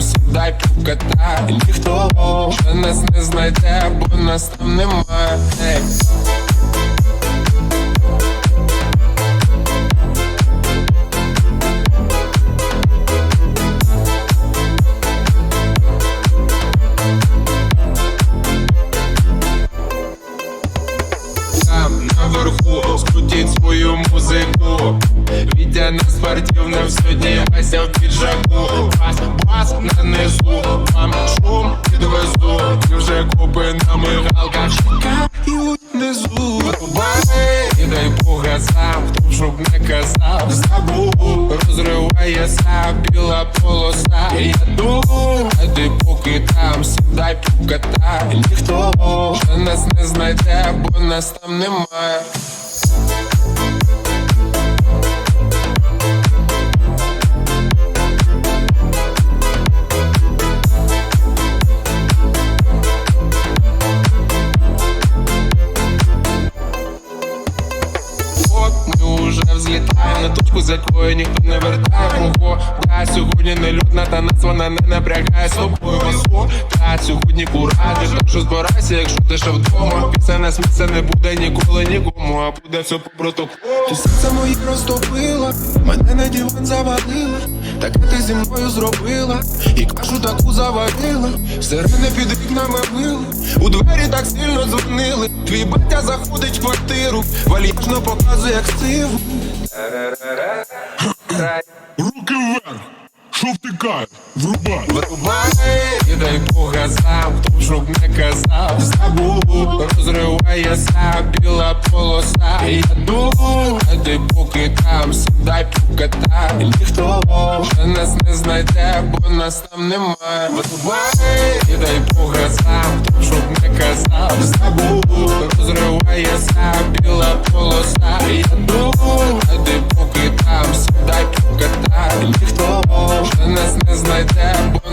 там сідай покатай. Ніхто вже нас не знайде, бо нас там немає. Там наверху скрутіть свою музику Вітя на спортивному сьогодні Вася в піджаку. Бас, бас на Вам шум підвезу. І вже купи на мигалках Чекають внизу Вирубай, і дай Бога сам Хто щоб не казав. Забув, розривається біла полоса. Я думаю, а ти поки там Сідай покатай Ніхто вже нас не знайде, бо нас там немає на точку, з якої ніхто не вертає кого. та сьогодні не людна, та нас вона не напрягає собою. Та сьогодні кураді, так збирайся, якщо ти ще вдома. Після нас місця не буде ніколи нікому, а буде все по протоколу. Ти серце моє розтопила, мене на диван завалила Таке ти зі мною зробила, і кашу таку заварила. Сирени під вікнами мили, у двері так сильно дзвонили. Твій батя заходить в квартиру, вальяжно показує як сиву Руки вверх! Що втикає? І дай Бога сам, хто б щоб не казав. Забув, розривається біла полоса. Я думаю, ти поки там сідай покатай Ніхто вже нас не знайде, бо нас там немає Вирубай, і дай Бога сам, хто